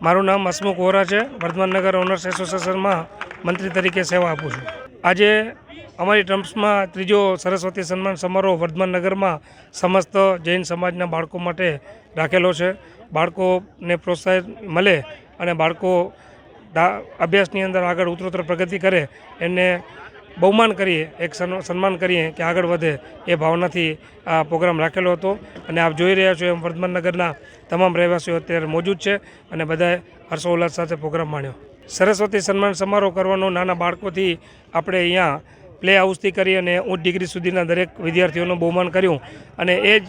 મારું નામ હસમુખ વોરા છે. વર્ધમાન નગર ઓનર્સ એસોસિએશનમાં મંત્રી તરીકે સેવા આપું છું. આજે અમારી ટ્રમ્પ્સમાં ત્રીજો સરસ્વતી સન્માન સમારોહ વર્ધમાન નગરમાં સમસ્ત જૈન સમાજના બાળકો માટે રાખેલો છે. બાળકોને પ્રોત્સાહન મળે અને બાળકો અભ્યાસની અંદર આગળ ઉત્તરોત્તર પ્રગતિ કરે એને બહુમાન કરીએ, એક સન્- સન્માન કરીએ કે આગળ વધે એ ભાવનાથી આ પ્રોગ્રામ રાખેલો હતો. અને આપ જોઈ રહ્યા છો એમ વર્ધમાન નગરના તમામ રહેવાસીઓ અત્યારે મોજૂદ છે અને બધાએ હર્ષોલ્લાસ સાથે પ્રોગ્રામ માણ્યો. સરસ્વતી સન્માન સમારોહ કરવાનો નાના બાળકોથી આપણે અહીંયા પ્લે હાઉસથી કરી અને ઉચ્ચ ડિગ્રી સુધીના દરેક વિદ્યાર્થીઓનું બહુમાન કર્યું. અને એ જ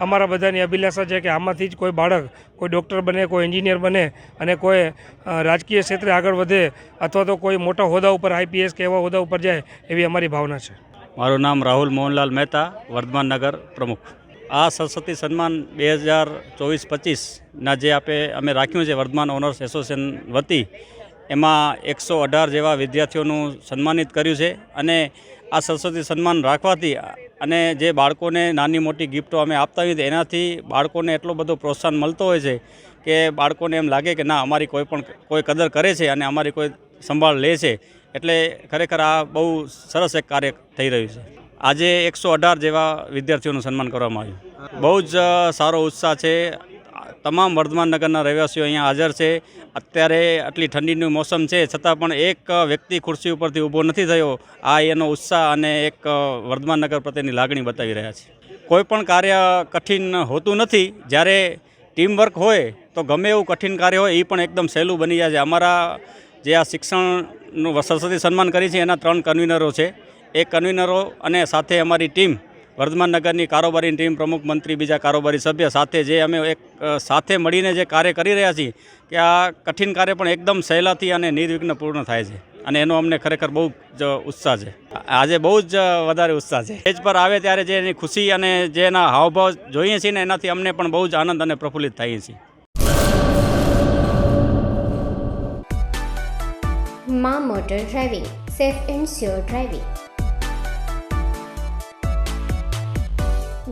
અમારા બધાની અભિલાષા છે કે આમાંથી જ કોઈ બાળક, કોઈ ડૉક્ટર બને, કોઈ એન્જિનિયર બને અને કોઈ રાજકીય ક્ષેત્રે આગળ વધે અથવા તો કોઈ મોટા હોદ્દા ઉપર આઈપીએસ કે એવા હોદ્દા ઉપર જાય એવી અમારી ભાવના છે. મારું નામ રાહુલ મોહનલાલ મહેતા, વર્ધમાન નગર પ્રમુખ. આ સરસ્વતી સન્માન બે હજાર ચોવીસ પચીસના જે આપે અમે રાખ્યું છે વર્ધમાન ઓનર્સ એસોસિએશન વતી, એમાં એકસો અઢાર જેવા વિદ્યાર્થીઓનું સન્માનિત કર્યું છે અને આ સરસ્વતી સન્માન રાખવાથી અને જે બાળકોને નાની મોટી ગિફ્ટો અમે આપતા હોઈએ એનાથી બાળકોને એટલો બધો પ્રોત્સાહન મળતો હોય છે કે બાળકોને એમ લાગે કે ના, અમારી કોઈ પણ કોઈ કદર કરે છે અને અમારી કોઈ સંભાળ લે છે. એટલે ખરેખર આ બહુ સરસ એક કાર્ય થઈ રહ્યું છે. આજે એકસો અઢાર જેવા વિદ્યાર્થીઓનું સન્માન કરવામાં આવ્યું. બહુ જ સારો ઉત્સાહ છે. તમામ વર્ધમાન નગરના રહેવાસીઓ અહીંયા હાજર છે. અત્યારે આટલી ઠંડીનું મોસમ છે, છતાં પણ એક વ્યક્તિ ખુરશી ઉપરથી ઊભો નથી થયો. આ એનો ઉત્સાહ અને એક વર્ધમાન નગર પ્રત્યેની લાગણી બતાવી રહ્યા છે. કોઈ પણ કાર્ય કઠિન હોતું નથી. જ્યારે ટીમવર્ક હોય તો ગમે એવું કઠિન કાર્ય હોય, એ પણ એકદમ સહેલું બની જાય છે. અમારા જે આ શિક્ષણનું સરસ્વતી સન્માન કરી છે, એના ત્રણ કન્વીનરો છે. એ કન્વીનરો અને સાથે અમારી ટીમ વર્ધમાન નગરની કારોબારી ટીમ પ્રમુખ, મંત્રી, બીજા કારોબારી સભ્ય સાથે જે અમે એક સાથે મળીને જે કાર્ય કરી રહ્યા છીએ કે આ કઠિન કાર્ય પણ એકદમ સહેલાથી અને નિર્વિઘ્ન પૂર્ણ થાય છે અને એનો અમને ખરેખર બહુ જ ઉત્સાહ છે. આજે બહુ જ વધારે ઉત્સાહ છે. સ્ટેજ પર આવે ત્યારે જે એની ખુશી અને જે એના હાવભાવ જોઈએ છીએ ને એનાથી અમને પણ બહુ જ આનંદ અને પ્રફુલ્લિત થઈએ છીએ. મા motor driving, safe and sure driving.